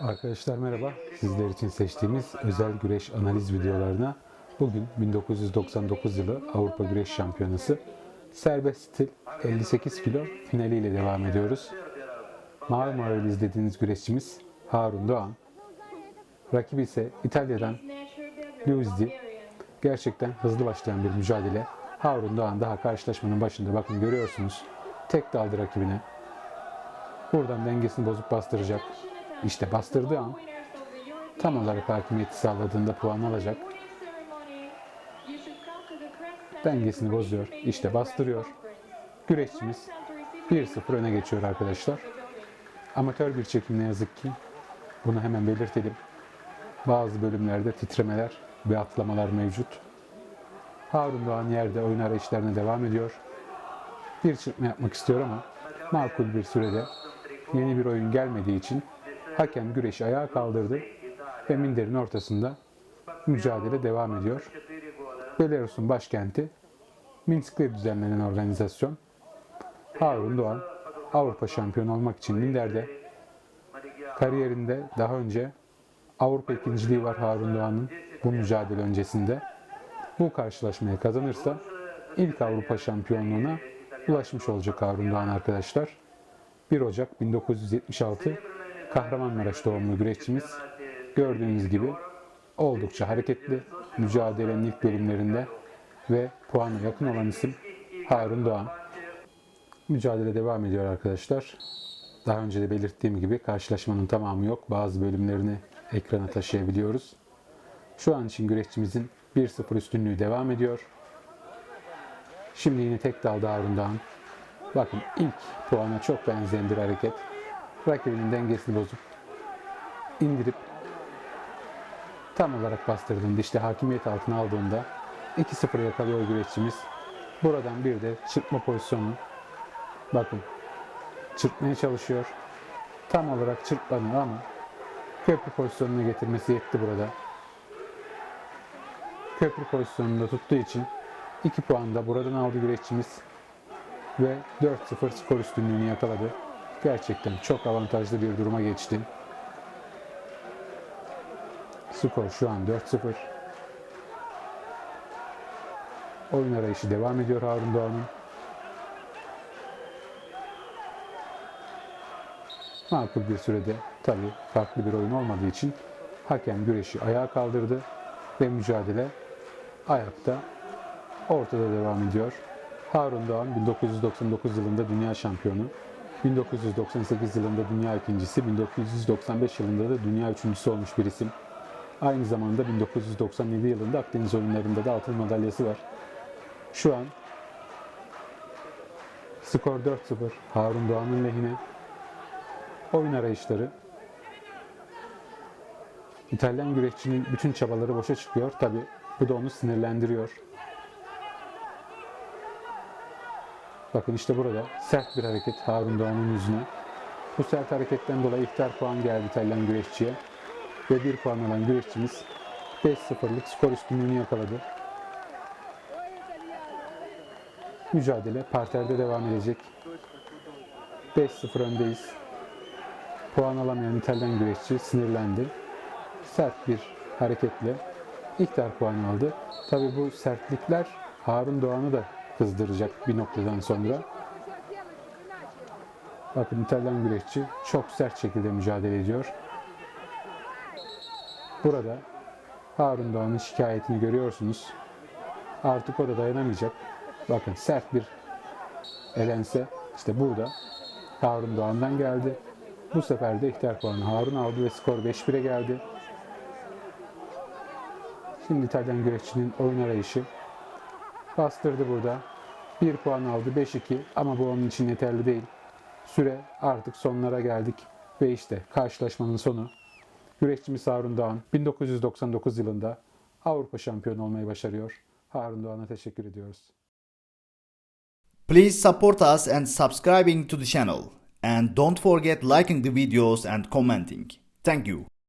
Arkadaşlar merhaba. Sizler için seçtiğimiz özel güreş analiz videolarına bugün 1999 yılı Avrupa Güreş Şampiyonası serbest stil 58 kilo finaliyle devam ediyoruz. Mavi Mavili izlediğiniz güreşçimiz Harun Doğan. Rakibi ise İtalya'dan Luizdi. Gerçekten hızlı başlayan bir mücadele. Harun Doğan daha karşılaşmanın başında bakın görüyorsunuz. Tek daldı rakibine. Buradan dengesini bozup bastıracak. İşte bastırdığı an tam olarak hakimiyeti sağladığında puan alacak. Dengesini bozuyor. İşte bastırıyor. Güreşçimiz 1-0 öne geçiyor arkadaşlar. Amatör bir çekim ne yazık ki. Bunu hemen belirtelim. Bazı bölümlerde titremeler ve atlamalar mevcut. Harun Doğan yerde oyun arayışlarına devam ediyor. Bir çırpma yapmak istiyor ama makul bir sürede yeni bir oyun gelmediği için hakem güreşi ayağa kaldırdı ve minderin ortasında mücadele devam ediyor. Belarus'un başkenti Minsk'te düzenlenen organizasyon Harun Doğan Avrupa şampiyonu olmak için minderde kariyerinde daha önce Avrupa ikinciliği var Harun Doğan'ın bu mücadele öncesinde. Bu karşılaşmayı kazanırsa ilk Avrupa şampiyonluğuna ulaşmış olacak Harun Doğan arkadaşlar. 1 Ocak 1976 Kahramanmaraş doğumlu güreşçimiz gördüğünüz gibi oldukça hareketli mücadelenin ilk bölümlerinde ve puana yakın olan isim Harun Doğan. Mücadele devam ediyor arkadaşlar. Daha önce de belirttiğim gibi karşılaşmanın tamamı yok. Bazı bölümlerini ekrana taşıyabiliyoruz. Şu an için güreşçimizin 1-0 üstünlüğü devam ediyor. Şimdi yine tek dalda Harun Doğan. Bakın ilk puana çok benzeyen bir hareket. Rakibinin dengesini bozup indirip tam olarak bastırdığında işte hakimiyet altına aldığında 2-0 yakalıyor güreşçimiz. Buradan bir de çırpma pozisyonu. Bakın çırpmaya çalışıyor. Tam olarak çırpmadı ama köprü pozisyonuna getirmesi yetti burada. Köprü pozisyonunda tuttuğu için 2 puan da buradan aldı güreşçimiz ve 4-0 skor üstünlüğünü yakaladı. Gerçekten çok avantajlı bir duruma geçti. Skor şu an 4-0. Oyun arayışı devam ediyor Harun Doğan'ın. Makul bir sürede tabi farklı bir oyun olmadığı için hakem güreşi ayağa kaldırdı ve mücadele ayakta ortada devam ediyor. Harun Doğan 1999 yılında dünya şampiyonu, 1998 yılında dünya ikincisi, 1995 yılında da dünya üçüncüsü olmuş bir isim. Aynı zamanda 1997 yılında Akdeniz oyunlarında da altın madalyası var. Şu an skor 4-0 Harun Doğan'ın lehine. Oyun arayışları. İtalyan güreşçinin bütün çabaları boşa çıkıyor. Tabi bu da onu sinirlendiriyor. Bakın işte burada sert bir hareket Harun Doğan'ın yüzüne. Bu sert hareketten dolayı ihtar puan geldi İtalyan güreşçiye. Ve bir puan alan güreşçimiz 5-0'lık skor üstünlüğünü yakaladı. Mücadele parterde devam edecek. 5-0 öndeyiz. Puan alamayan İtalyan güreşçi sinirlendi. Sert bir hareketle ihtar puanı aldı. Tabi bu sertlikler Harun Doğan'ı da kızdıracak bir noktadan sonra. Bakın İtalyan güreşçi çok sert şekilde mücadele ediyor. Burada Harun Doğan'ın şikayetini görüyorsunuz. Artık o da dayanamayacak. Bakın sert bir elense işte burada Harun Doğan'dan geldi. Bu sefer de ihtar puanı Harun aldı ve skor 5-1'e geldi. Şimdi İtalyan güreşçinin oyun arayışı bastırdı burada. 1 puan aldı 5-2 ama bu onun için yeterli değil. Süre artık sonlara geldik ve işte karşılaşmanın sonu. Güreşçimiz Harun Doğan 1999 yılında Avrupa şampiyonu olmayı başarıyor. Harun Doğan'a teşekkür ediyoruz. Please support us and subscribing to the channel. And don't forget liking the videos and commenting. Thank you.